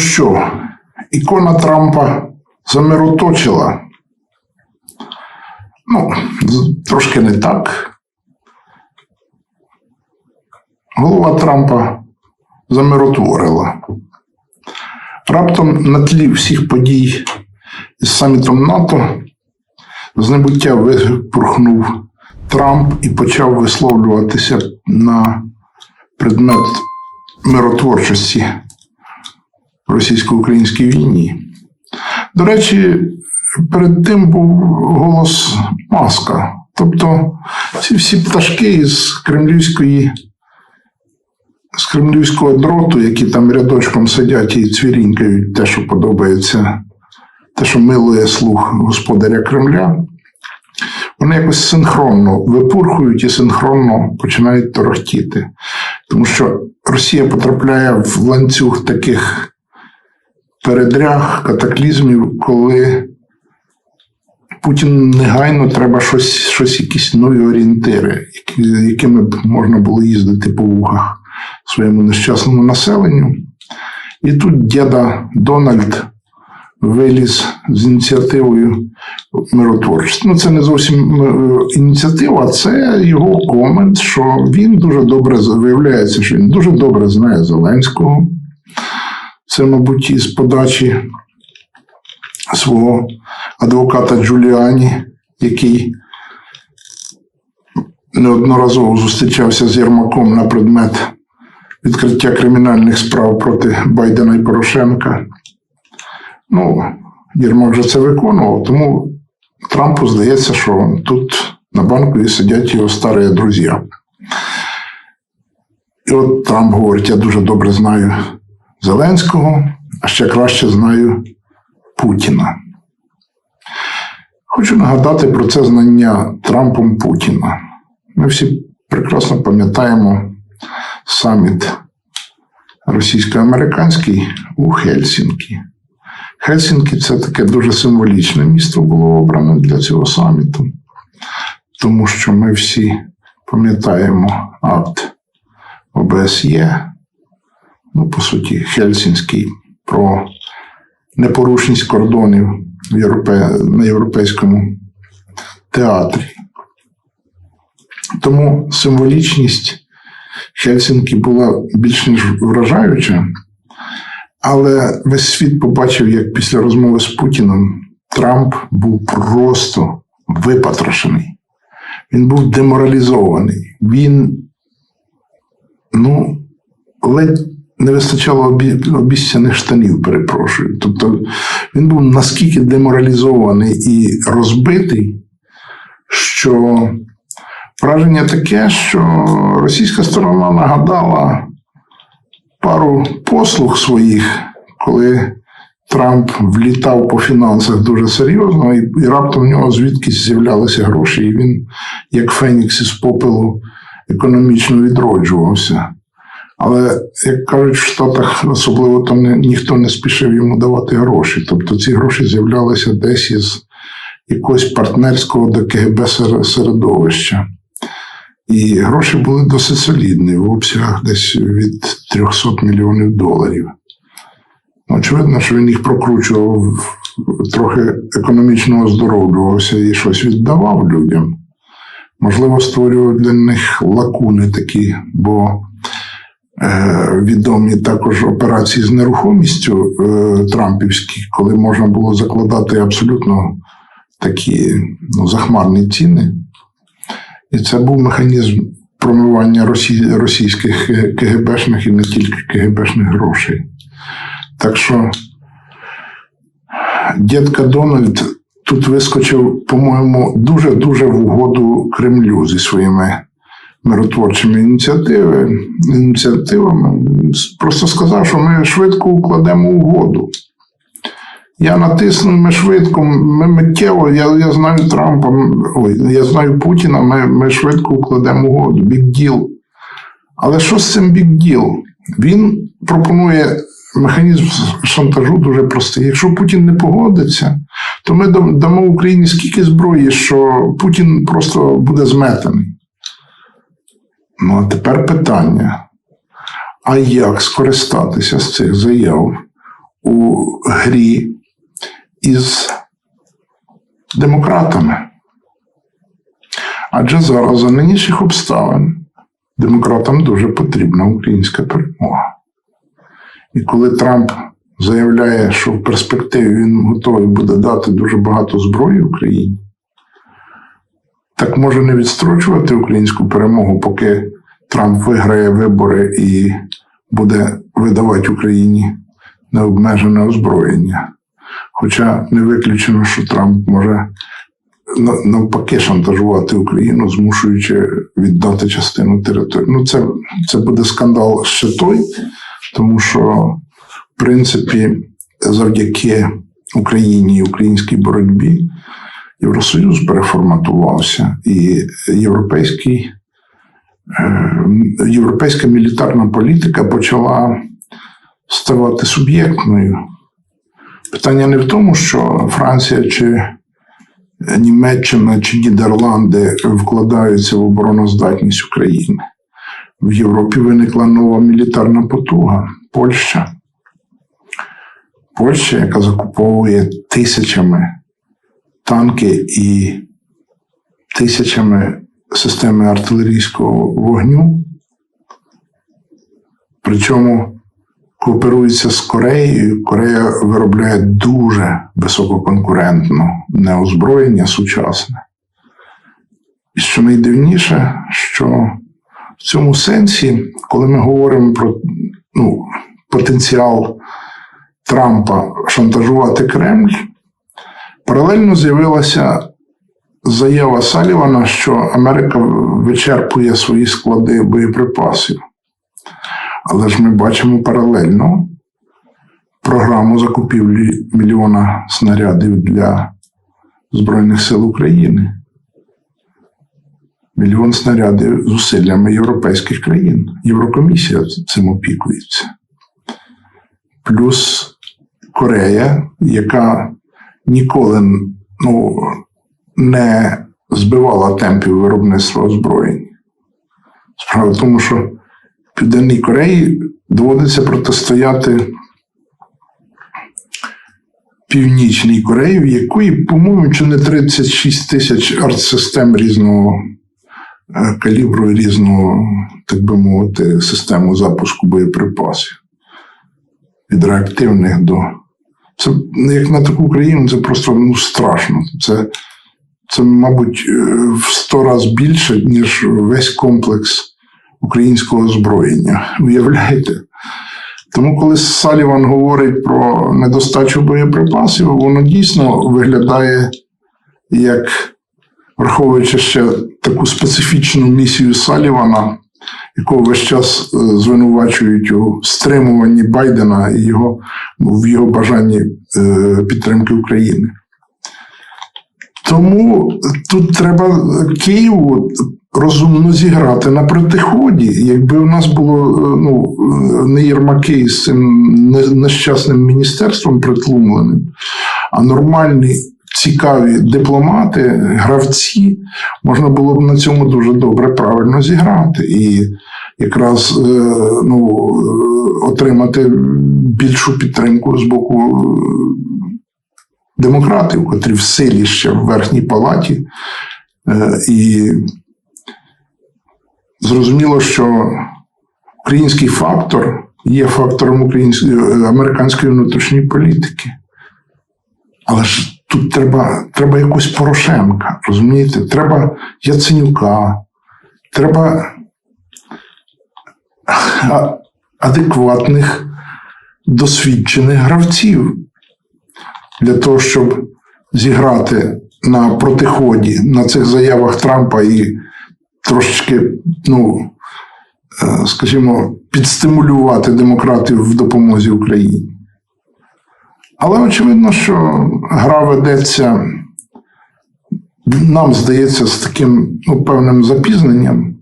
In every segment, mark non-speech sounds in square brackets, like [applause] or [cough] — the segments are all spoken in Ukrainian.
що, ікона Трампа замироточила. Ну, трошки не так. Голова Трампа замиротворила. Раптом на тлі всіх подій із самітом НАТО з небуття випорхнув Трамп і почав висловлюватися на предмет миротворчості російсько-українській війні. До речі, перед тим був голос Маска. Тобто ці всі пташки з кремлівської, з кремлівського дроту, які там рядочком сидять і цвірінькають те, що подобається, те, що милує слух господаря Кремля, вони якось синхронно випурхують і синхронно починають торохтіти. Тому що Росія потрапляє в ланцюг таких передряг, катаклізмів, коли Путін негайно треба щось, щось якісь нові орієнтири, якими б можна було їздити по вугах своєму нещасному населенню. І тут діда Дональд виліз з ініціативою миротворчості. Ну, це не зовсім е, ініціатива, це його комент, що він дуже добре виявляється, що він дуже добре знає Зеленського. Це, мабуть, із подачі свого адвоката Джуліані, який неодноразово зустрічався з Єрмаком на предмет відкриття кримінальних справ проти Байдена і Порошенка. Ну, Єрмак вже це виконував, тому Трампу здається, що тут на банку сидять його старі друзі. І от Трамп говорить: я дуже добре знаю Зеленського, а ще краще знаю Путіна. Хочу нагадати про це знання Трампом Путіна. Ми всі прекрасно пам'ятаємо саміт російсько-американський у Хельсінкі. Хельсінкі це таке дуже символічне місто було обрано для цього саміту, тому що ми всі пам'ятаємо акт ОБСЄ, ну, по суті, Хельсінський про непорушність кордонів в Європе... на європейському театрі. Тому символічність Хельсінкі була більш ніж вражаюча, але весь світ побачив, як після розмови з Путіном Трамп був просто випотрошений. Він був деморалізований. Він, ну, ледь не вистачало обі- обіцяних штанів, перепрошую. Тобто він був наскільки деморалізований і розбитий, що враження таке, що російська сторона нагадала пару послуг своїх, коли Трамп влітав по фінансах дуже серйозно, і, і раптом в нього звідкись з'являлися гроші, і він, як Фенікс із попелу, економічно відроджувався. Але, як кажуть, в Штатах особливо там не, ніхто не спішив йому давати гроші. Тобто ці гроші з'являлися десь із якогось партнерського до КГБ середовища. І гроші були досить солідні в обсягах десь від 300 мільйонів доларів. Очевидно, що він їх прокручував, трохи економічно оздоровлювався і щось віддавав людям. Можливо, створював для них лакуни такі, бо відомі також операції з нерухомістю е, Трампівські, коли можна було закладати абсолютно такі ну, захмарні ціни. І це був механізм промивання росі... російських КГБшних і не тільки КГБшних грошей. Так що дідка Дональд тут вискочив, по-моєму, дуже-дуже в угоду Кремлю зі своїми миротворчими ініціативи, ініціативами. Просто сказав, що ми швидко укладемо угоду. Я натиснув, ми швидко, ми миттєво, я, я знаю Трампа, ой, я знаю Путіна, ми, ми швидко укладемо угоду. Deal. Але що з цим deal? Він пропонує механізм шантажу дуже простий. Якщо Путін не погодиться, то ми дамо Україні скільки зброї, що Путін просто буде зметений. Ну, а тепер питання: а як скористатися з цих заяв у грі із демократами. Адже зараз за нинішніх обставин демократам дуже потрібна українська перемога. І коли Трамп заявляє, що в перспективі він готовий буде дати дуже багато зброї Україні, так може не відстрочувати українську перемогу, поки Трамп виграє вибори і буде видавати Україні необмежене озброєння. Хоча не виключено, що Трамп може навпаки шантажувати Україну, змушуючи віддати частину території. Ну, це, це буде скандал ще той, тому що, в принципі, завдяки Україні і українській боротьбі Євросоюз переформатувався, і європейський, е, європейська мілітарна політика почала ставати суб'єктною. Питання не в тому, що Франція чи Німеччина чи Нідерланди вкладаються в обороноздатність України. В Європі виникла нова мілітарна потуга Польща. Польща, яка закуповує тисячами танки і тисячами системи артилерійського вогню. Причому кооперується з Кореєю. Корея виробляє дуже висококонкурентно неозброєння сучасне. І що найдивніше, що в цьому сенсі, коли ми говоримо про ну, потенціал Трампа шантажувати Кремль, паралельно з'явилася заява Салівана, що Америка вичерпує свої склади боєприпасів. Але ж ми бачимо паралельно програму закупівлі мільйона снарядів для Збройних сил України. Мільйон снарядів зусиллями європейських країн. Єврокомісія цим опікується. Плюс Корея, яка ніколи ну, не збивала темпів виробництва озброєнь. Справа в тому, що Південній Кореї доводиться протистояти Північній Кореї, в якої, по-моєму, чи не 36 тисяч артсистем різного е, калібру і різного, так би мовити, систему запуску боєприпасів. Від реактивних до. Це як на таку країну, це просто ну, страшно. Це, це, мабуть, е, в сто разів більше, ніж весь комплекс українського озброєння. Уявляєте? Тому, коли Саліван говорить про недостачу боєприпасів, воно дійсно виглядає як, враховуючи ще таку специфічну місію Салівана, якого весь час е, звинувачують у стримуванні Байдена і його в його бажанні е, підтримки України. Тому тут треба Києву розумно зіграти на протиході. Якби у нас було е, ну, не Єрмаки з цим нещасним міністерством притлумленим, а нормальні, цікаві дипломати, гравці, можна було б на цьому дуже добре правильно зіграти. І якраз е, ну, е, отримати більшу підтримку з боку е, демократів, котрі в силі ще в верхній палаті. І зрозуміло, що український фактор є фактором американської внутрішньої політики. Але ж тут треба, треба якось Порошенка, розумієте? Треба Яценюка, треба адекватних, досвідчених гравців для того, щоб зіграти на протиході на цих заявах Трампа і трошечки, ну, е, скажімо, підстимулювати демократів в допомозі Україні. Але очевидно, що гра ведеться, нам здається, з таким ну, певним запізненням.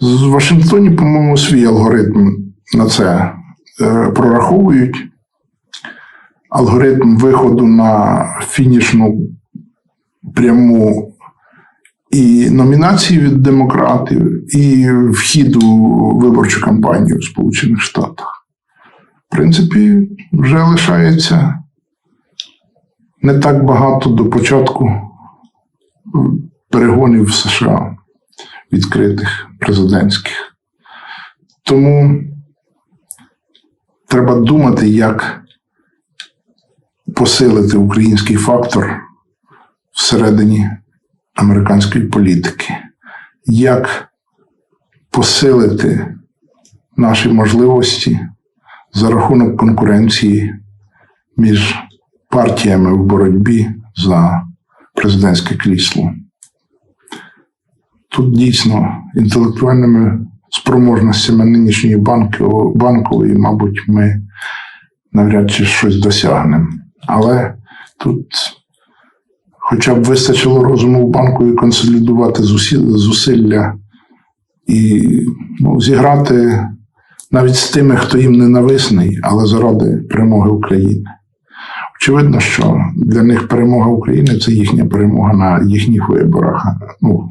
З Вашингтоні, по-моєму, свій алгоритм на це е, прораховують. Алгоритм виходу на фінішну пряму і номінації від демократів, і вхід у виборчу кампанію в Сполучених Штатах. Принципі, вже лишається не так багато до початку перегонів в США, відкритих президентських. Тому треба думати, як посилити український фактор всередині американської політики, як посилити наші можливості за рахунок конкуренції між партіями в боротьбі за президентське крісло. Тут дійсно інтелектуальними спроможностями нинішньої банкової, мабуть, ми навряд чи щось досягнемо. Але тут хоча б вистачило розуму банку і консолідувати зусилля і ну, зіграти навіть з тими, хто їм ненависний, але заради перемоги України. Очевидно, що для них перемога України це їхня перемога на їхніх виборах. Ну,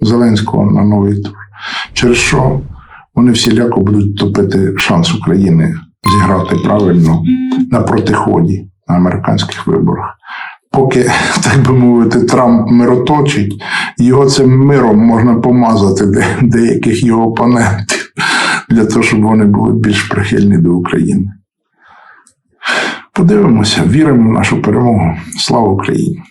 Зеленського на новий тур. Через що вони всіляко будуть топити шанс України зіграти правильно на протиході на американських виборах. Поки, [laughs] так би мовити, Трамп мироточить, його цим миром можна помазати де- деяких його опонентів [laughs] для того, щоб вони були більш прихильні до України. Подивимося, віримо в нашу перемогу. Слава Україні!